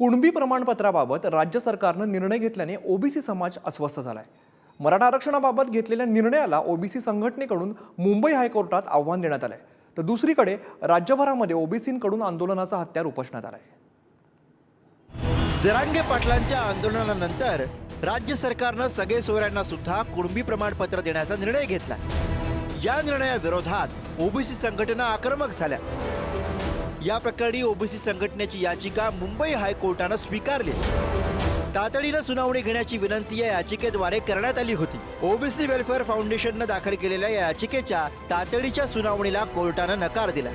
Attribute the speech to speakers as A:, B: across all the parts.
A: कुणबी प्रमाणपत्राबाबत राज्य सरकारनं निर्णय घेतल्याने ओबीसी समाज अस्वस्थ झाला आहे मराठा आरक्षणाबाबत घेतलेल्या निर्णयाला ओबीसी संघटनेकडून मुंबई हायकोर्टात आव्हान देण्यात आलं आहे तर दुसरीकडे राज्यभरामध्ये ओबीसींकडून आंदोलनाचा हत्यार उपसण्यात आला आहे
B: जरांगे पाटलांच्या आंदोलनानंतर राज्य सरकारनं सगळे सोयऱ्यांना सुद्धा कुणबी प्रमाणपत्र देण्याचा निर्णय घेतला या निर्णयाविरोधात ओबीसी संघटना आक्रमक झाल्या. या प्रकरणी ओबीसी संघटनेची याचिका मुंबई हायकोर्टानं स्वीकारली. तातडीनं सुनावणी घेण्याची विनंती या याचिकेद्वारे करण्यात आली होती. ओबीसी वेलफेअर फाउंडेशननं दाखल केलेल्या या याचिकेच्या तातडीच्या सुनावणीला कोर्टानं नकार दिला.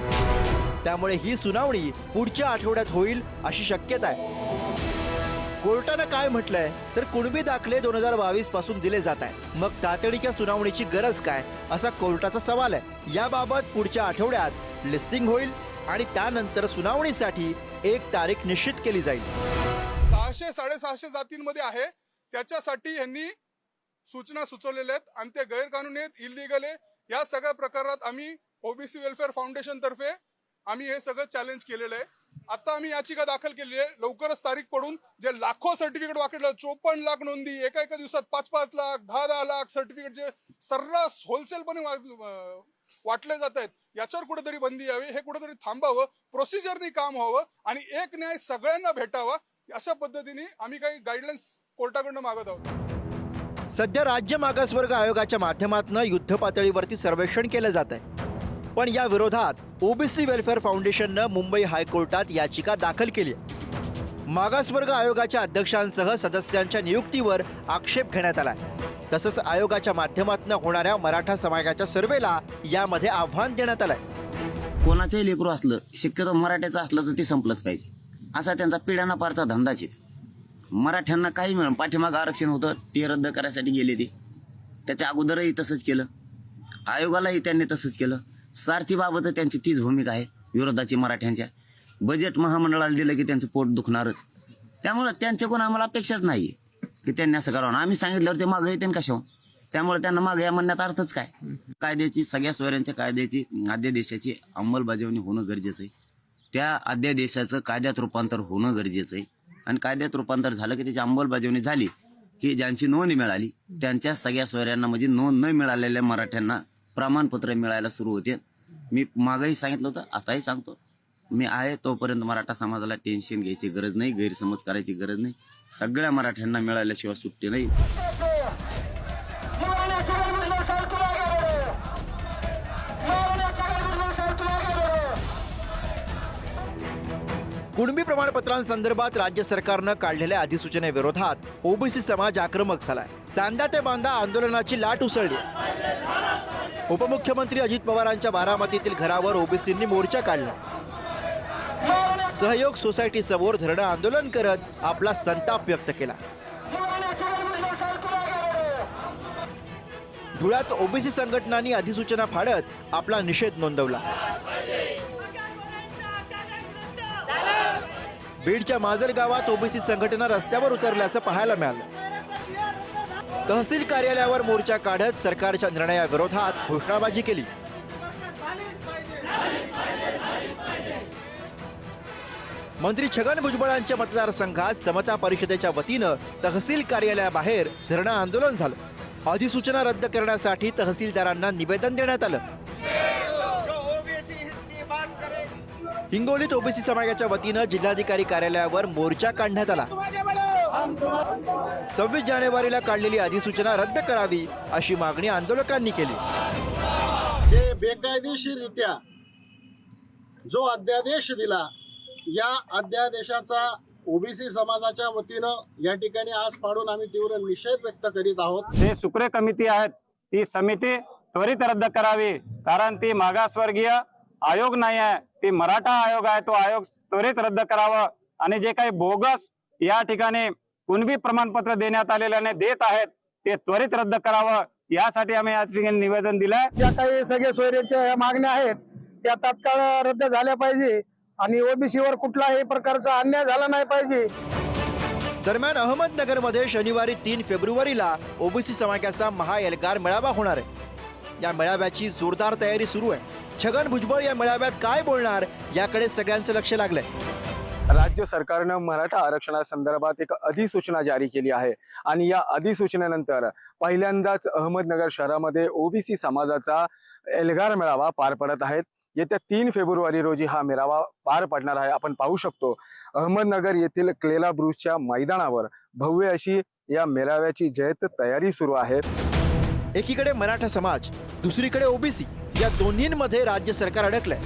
B: त्यामुळे ही सुनावणी पुढच्या आठवड्यात होईल अशी शक्यता आहे. कोर्टानं काय म्हटलंय? तर कुणबी दाखले दोन हजार बावीसपासून दिले जात आहे मग तातडीच्या सुनावणीची गरज काय? असा कोर्टाचा सवाल आहे. याबाबत पुढच्या आठवड्यात लिस्टिंग होईल. आणि त्यानंतर सुनावणीसाठी एक तारीख निश्चित केली जाईल.
C: सहाशे साडेसहाशे जातींमध्ये आहे. त्याच्यासाठी यांनी सूचना सुचवलेल्या आहेत आणि ते गैरकानूनी आहेत इलिगल आहे. या सगळ्या प्रकारात आम्ही ओबीसी वेलफेअर फाउंडेशन तर्फे आम्ही हे सगळं चॅलेंज केलेलं आहे. आता आम्ही याचिका दाखल केली आहे. लवकरच तारीख पडून जे लाखो सर्टिफिकेट वाकडलं चोपन्न लाख नोंदी एका एका दिवसात पाच पाच लाख दहा दहा लाख सर्टिफिकेट जे सर्रास होलसेलपणे वा- वाटले जात आहेत. याच्यावर कुठेतरी बंदी यावी हे कुठेतरी थांबावं प्रोसिजरनी काम व्हावं आणि एक न्याय सगळ्यांना भेटावा अशा पद्धतीने आम्ही काही गाईडलाईन्स कोर्टाकडनं मागत आहोत.
B: सध्या राज्य मागासवर्ग आयोगाच्या माध्यमातून युद्ध पातळीवरती सर्वेक्षण केलं जात आहे. पण या विरोधात ओबीसी वेलफेअर फाउंडेशननं मुंबई हायकोर्टात याचिका दाखल केली आहे. मागासवर्ग आयोगाच्या अध्यक्षांसह सदस्यांच्या नियुक्तीवर आक्षेप घेण्यात आलाय तसंच आयोगाच्या माध्यमातून होणाऱ्या मराठा समाजाच्या सर्वेला यामध्ये आव्हान देण्यात आलंय.
D: कोणाचंही लेकरू असलं शक्यतो मराठ्याचं असलं तर ते संपलंच पाहिजे. असा त्यांचा पिढ्यांना पारचा धंदाच आहे. मराठ्यांना काही मिळून पाठीमागं आरक्षण होतं ते रद्द करायसाठी गेले ते. त्याच्या अगोदरही तसंच केलं. आयोगालाही त्यांनी तसंच केलं. सारथीबाबत त्यांची तीच भूमिका आहे विरोधाची मराठ्यांच्या. बजेट महामंडळाला दिलं की त्यांचं पोट दुखणारच. त्यामुळं त्यांच्याकडून आम्हाला अपेक्षाच नाही की त्यांनी असं करावं. आम्ही सांगितल्यावर ते मागं येते कशा त्यामुळे त्यांना मागे या म्हणण्यात अर्थच काय? कायद्याची सगळ्या सोयऱ्यांच्या कायद्याची अध्यादेशाची अंमलबजावणी होणं गरजेचं आहे. त्या अध्यादेशाचं कायद्यात रूपांतर होणं गरजेचं आहे. आणि कायद्यात रूपांतर झालं की त्याची अंमलबजावणी झाली की ज्यांची नोंद मिळाली त्यांच्या सगळ्या सोयऱ्यांना म्हणजे नोंद न मिळालेल्या मराठ्यांना प्रमाणपत्र मिळायला सुरू होते. मी मागंही सांगितलं होतं आताही सांगतो. मी आहे तोपर्यंत मराठा समाजाला टेन्शन घ्यायची गरज नाही गैरसमज करायची गरज नाही. सगळ्या मराठ्यांना मिळाल्याशिवाय सुट्टी नाही.
B: कुणबी प्रमाणपत्रांसंदर्भात राज्य सरकारनं काढलेल्या अधिसूचनेविरोधात ओबीसी समाज आक्रमक झालाय. चांदा ते बांधा आंदोलनाची लाट उसळली. उपमुख्यमंत्री अजित पवारांच्या बारामतीतील घरावर ओबीसींनी मोर्चा काढला. सहयोग सोसायटी समोर धरणं आंदोलन करत आपला संताप व्यक्त केला. धुळ्यात ओबीसी संघटनांनी अधिसूचना फाडत आपला निषेध नोंदवला. बीडच्या माजर गावात ओबीसी संघटना रस्त्यावर उतरल्याचं पाहायला मिळालं. तहसील कार्यालयावर मोर्चा काढत सरकारच्या निर्णयाविरोधात घोषणाबाजी केली. मंत्री छगन भुजबळांच्या मतदारसंघात समता परिषदेच्या वतीनं तहसील कार्यालयाबाहेर धरणं आंदोलन झालं. अधिसूचना रद्द करण्यासाठी तहसीलदारांना निवेदन देण्यात आलं. हिंगोलीत ओबीसी समाजाच्या वतीनं जिल्हाधिकारी कार्यालयावर मोर्चा काढण्यात आला. सव्वीस जानेवारीला काढलेली अधिसूचना रद्द करावी अशी मागणी आंदोलकांनी केली.
E: जे बेकायदेशीररित्या जो अध्यादेश दिला या अध्यादेशाचा ओबीसी समाजाच्या वतीनं या ठिकाणी आज पाडून आम्ही तीव्र निषेध व्यक्त करीत आहोत.
F: जे सुक्रे कमिटी आहेत ती समिती त्वरित रद्द करावी कारण ती मागासवर्गीय आयोग नाही आहे ती मराठा आयोग आहे तो आयोग त्वरित रद्द करावं आणि जे काही बोगस या ठिकाणी कुणबी प्रमाणपत्र देण्यात आलेल्याने देत आहेत ते त्वरित रद्द करावं यासाठी आम्ही या ठिकाणी निवेदन दिलंय.
G: ज्या काही सगळ्या सोयऱ्याच्या मागण्या आहेत त्या तात्काळ रद्द झाल्या पाहिजे. आणि ओबीसी वर कुठलाही प्रकारचा अन्याय झाला नाही पाहिजे.
B: दरम्यान अहमदनगरमध्ये शनिवारी तीन फेब्रुवारीला ओबीसी समाजाचा महाएल्गार मेळावा होणार आहे. या मेळाव्याची जोरदार तयारी सुरू आहे. छगन भुजबळ या मेळाव्यात काय बोलणार याकडे सगळ्यांचं लक्ष लागलंय.
H: राज्य सरकारनं मराठा आरक्षणासंदर्भात एक अधिसूचना जारी केली आहे. आणि या अधिसूचनेनंतर पहिल्यांदाच अहमदनगर शहरामध्ये ओबीसी समाजाचा एल्गार मेळावा पार पडत आहेत येत्या तीन फेब्रुवारी रोजी हा मेळावा पार पडणार आहे. आपण पाहू शकतो अहमदनगर येथील क्लेला ब्रुजच्या मैदानावर भव्य अशी या मेळाव्याची जयत तयारी सुरू आहे.
B: एकीकडे मराठा समाज दुसरीकडे ओबीसी या दोन्हींमध्ये राज्य सरकार अडकलंय.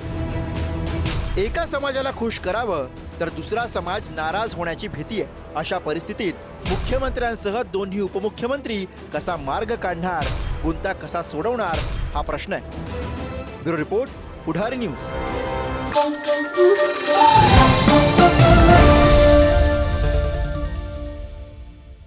B: एका समाजाला खुश करावं तर दुसरा समाज नाराज होण्याची भीती आहे. अशा परिस्थितीत मुख्यमंत्र्यांसह दोन्ही उपमुख्यमंत्री कसा मार्ग काढणार गुंता कसा सोडवणार हा प्रश्न आहे. Bureau report Pudhari news.